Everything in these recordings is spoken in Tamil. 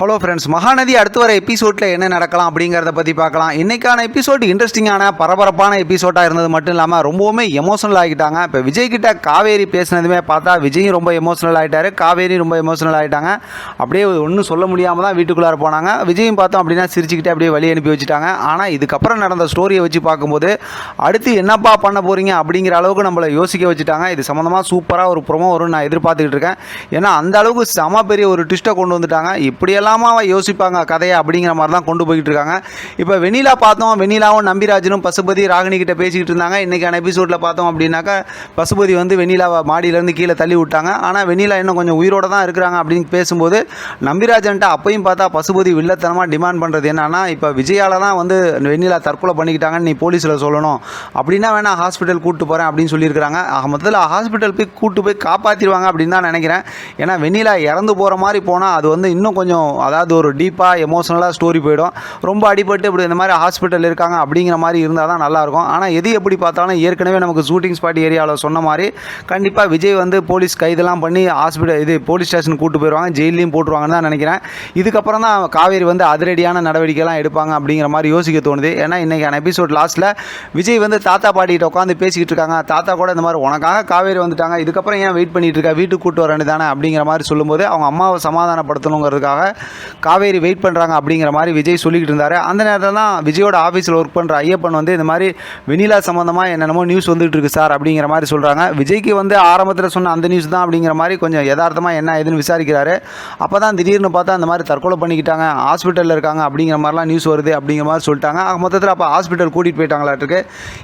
ஹலோ ஃப்ரெண்ட்ஸ் மகாநதி அடுத்து வர எபிசோடில் என்ன நடக்கலாம் அப்படிங்கிறத பற்றி பார்க்கலாம். இன்றைக்கான எபிசோட் இன்ட்ரெஸ்டிங்கான பரபரப்பான எபிசோடாக இருந்தது மட்டும் இல்லாமல் ரொம்பவுமே எமோஷனல் ஆகிட்டாங்க. இப்போ விஜய் கிட்ட காவேரி பேசினதுமே பார்த்தா விஜயும் ரொம்ப எமோஷனல் ஆகிட்டாரு காவேரி ரொம்ப எமோஷனல் ஆகிட்டாங்க அப்படியே ஒன்றும் சொல்ல முடியாமல் தான் வீட்டுக்குள்ளார போனாங்க. விஜயும் பார்த்தோம் அப்படின்னா சிரிச்சுக்கிட்டே அப்படியே வழி அனுப்பி வச்சுட்டாங்க. ஆனால் இதுக்கப்புறம் நடந்த ஸ்டோரியை வச்சு பார்க்கும்போது அடுத்து என்னப்பா பண்ண போகிறீங்க அப்படிங்கிற அளவுக்கு நம்மளை யோசிக்க வச்சுட்டாங்க. இது சம்மந்தமாக சூப்பராக ஒரு ப்ரொமோ வரும்னு நான் எதிர்பார்த்துக்கிட்டு இருக்கேன். ஏன்னா அந்த அளவுக்கு செம பெரிய ஒரு ட்விஸ்ட்டை கொண்டு வந்துட்டாங்க. இப்படியெல்லாம் யோசிப்பாங்க கதையை அப்படிங்கிற மாதிரி தான் கொண்டு போய்கிட்டு இருக்காங்க. இப்போ வெண்ணிலா பார்த்தோம் வெண்ணிலாவும் நம்பிராஜனும் பசுபதி ராகினி கிட்ட பேசிக்கிட்டு இருந்தாங்க. இன்றைக்கான எபிசோடில் பார்த்தோம் அப்படின்னாக்கா பசுபதி வந்து வெண்ணிலாவை மாடியிலேருந்து கீழே தள்ளி விட்டாங்க. ஆனால் வெண்ணிலா இன்னும் கொஞ்சம் உயிரோட தான் இருக்கிறாங்க அப்படின்னு பேசும்போது நம்பிராஜன்ட்ட அப்பையும் பார்த்தா பசுபதி வில்லத்தனமாக டிமாண்ட் பண்ணுறது என்னன்னா இப்போ விஜயால தான் வந்து வெண்ணிலா தற்கொலை பண்ணிக்கிட்டாங்கன்னு நீ போலீஸில் சொல்லணும். அப்படின்னா வேணா ஹாஸ்பிட்டல் கூப்பிட்டு போகிறேன் அப்படின்னு சொல்லியிருக்கிறாங்க. ஆக மொத்தத்தில் ஹாஸ்பிட்டல் போய் கூப்பிட்டு போய் காப்பாற்றிடுவாங்க அப்படின்னு தான் நினைக்கிறேன். ஏன்னா வெண்ணிலா இறந்து போகிற மாதிரி போனால் அது வந்து இன்னும் கொஞ்சம் அதாவது ஒரு டீப்பாக எமோஷனலாக ஸ்டோரி போயிடும். ரொம்ப அடிபட்டு இப்படி இந்த மாதிரி ஹாஸ்பிட்டல் இருக்காங்க அப்படிங்கிற மாதிரி இருந்தால் தான் நல்லாயிருக்கும். ஆனால் எது எப்படி பார்த்தாலும் ஏற்கனவே நமக்கு ஷூட்டிங் ஸ்பாட் ஏரியாவில் சொன்ன மாதிரி கண்டிப்பாக விஜய் வந்து போலீஸ் கைதெல்லாம் பண்ணி ஹாஸ்பிட்டல் இது போலீஸ் ஸ்டேஷன் கூட்டு போயிடுவாங்க ஜெயிலையும் போட்டுருவாங்கன்னு தான் நினைக்கிறேன். இதுக்கப்புறம் தான் காவேரி வந்து அதிரடியான நடவடிக்கைலாம் எடுப்பாங்க அப்படிங்கிற மாதிரி யோசிக்க தோணுது. ஏன்னா இன்றைக்கான எபிசோட் லாஸ்ட்டில் விஜய் வந்து தாத்தா பாட்டிகிட்ட உட்காந்து பேசிக்கிட்டு இருக்காங்க. தாத்தா கூட இந்த மாதிரி உனக்காக காவேரி வந்துட்டாங்க. இதுக்கப்புறம் ஏன் வெயிட் பண்ணிகிட்டு இருக்கா? வீட்டுக்கு கூட்டு வர வேண்டியதானே அப்படிங்கிற மாதிரி சொல்லும்போது அவங்க அம்மாவை சமாதானப்படுத்தணுங்கிறதுக்காக காவேரி வெயிட் பண்ணுறாங்க அப்படிங்கிற மாதிரி விஜய் சொல்லிக்கிட்டு இருந்தார். அந்த நேரத்தில் தான் விஜயோட ஆஃபீஸில் ஒர்க் பண்ணுற ஐயப்பன் வந்து இந்த மாதிரி வெனிலா சம்மந்தமாக என்னென்னமோ நியூஸ் வந்துகிட்டு இருக்கு சார் அப்படிங்கிற மாதிரி சொல்கிறாங்க விஜய்க்கு வந்து ஆரம்பத்தில் சொன்ன அந்த நியூஸ் தான் அப்படிங்கிற மாதிரி கொஞ்சம் யதார்த்தமாக என்ன ஏதுன்னு விசாரிக்கிறாரு. அப்போ தான் திடீர்னு பார்த்தா அந்த மாதிரி தற்கொலை பண்ணிக்கிட்டாங்க. ஹாஸ்பிட்டலில் இருக்காங்க அப்படிங்கிற மாதிரிலாம் நியூஸ் வருது அப்படிங்கிற மாதிரி சொல்லிட்டாங்க. மொத்தத்தில் அப்போ ஹாஸ்பிட்டல் கூட்டிகிட்டு போயிட்டாங்களாட்டுருக்கு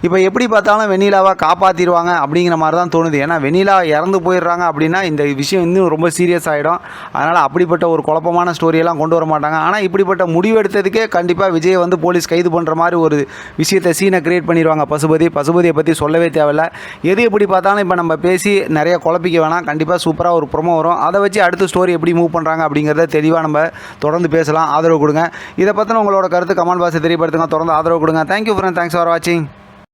இப்போ எப்படி பார்த்தாலும் வெனிலாவை காப்பாற்றிடுவாங்க அப்படிங்கிற மாதிரி தான் தோணுது. ஏன்னா வெனிலா இறந்து போயிடுறாங்க அப்படின்னா இந்த விஷயம் இன்னும் ரொம்ப சீரியஸ் ஆகிடும் அதனால் அப்படிப்பட்ட ஒரு குழப்பமான ஸ்டோரி ஸ்டோரியெல்லாம் கொண்டு வர மாட்டாங்க. ஆனால் இப்படிப்பட்ட முடிவு எடுத்ததுக்கே கண்டிப்பாக விஜய் வந்து போலீஸ் கைது பண்ணுற மாதிரி ஒரு விஷயத்தை சீனை கிரியேட் பண்ணிடுவாங்க பசுபதி பசுபதியை பற்றி சொல்லவே தேவையில்ல. எது எப்படி பார்த்தாலும் இப்போ நம்ம பேசி நிறைய குழப்பிக்க வேணாம். கண்டிப்பாக சூப்பராக ஒரு ப்ரொமோ வரும். அதை வச்சு அடுத்த ஸ்டோரி எப்படி மூவ் பண்ணுறாங்க அப்படிங்கிறத தெளிவாக நம்ம தொடர்ந்து பேசலாம். ஆதரவு கொடுங்க. இதை பற்றின உங்களோட கருத்து கமெண்ட் பாக்ஸை தெரியப்படுத்துங்க. தொடர்ந்து ஆதரவு கொடுங்க. தேங்க்யூ ஃப்ரெண்ட் தேங்க்ஸ் ஃபார் வாட்சிங்